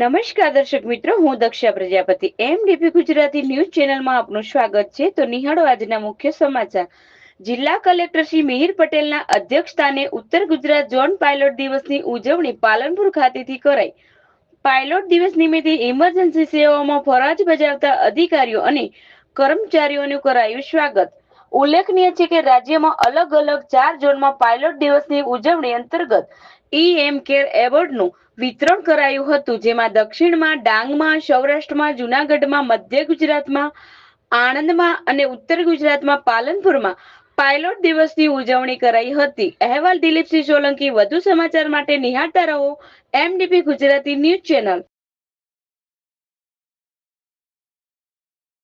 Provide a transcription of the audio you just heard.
નમસ્કાર દર્શક મિત્રો, હું દક્ષા પ્રજાપતિ એમડીપી ગુજરાતી ન્યૂઝ ચેનલમાં આપનું સ્વાગત છે. તો નિહાળો આજના મુખ્ય સમાચાર. જિલ્લા કલેક્ટર શ્રી મિહિર પટેલના અધ્યક્ષસ્થાને ઉત્તર ગુજરાત ઝોન પાયલોટ દિવસની ઉજવણી પાલનપુર ખાતેથી કરાઈ. પાયલોટ દિવસ નિમિત્તે ઇમરજન્સી સેવાઓમાં ફરજ બજાવતા અધિકારીઓ અને કર્મચારીઓનું કરાયું સ્વાગત. ઉલ્લેખનીય છે કે રાજ્યમાં અલગ અલગ ચાર ઝોનમાં પાયલોટ દિવસની ઉજવણી અંતર્ગત ઈ એમ કેર એવોર્ડનું વિતરણ કરાયું હતું, જેમાં દક્ષિણમાં, ડાંગમાં, સૌરાષ્ટ્રમાં, જુનાગઢમાં, મધ્ય ગુજરાતમાં, આણંદમાં અને ઉત્તર ગુજરાતમાં, પાલનપુરમાં પાયલોટ દિવસની ઉજવણી કરાઈ હતી. અહેવાલ દિલીપસિંહ સોલંકી, વધુ સમાચાર માટે નિહાળતા રહો એમડીપી ગુજરાતી ન્યૂઝ ચેનલ.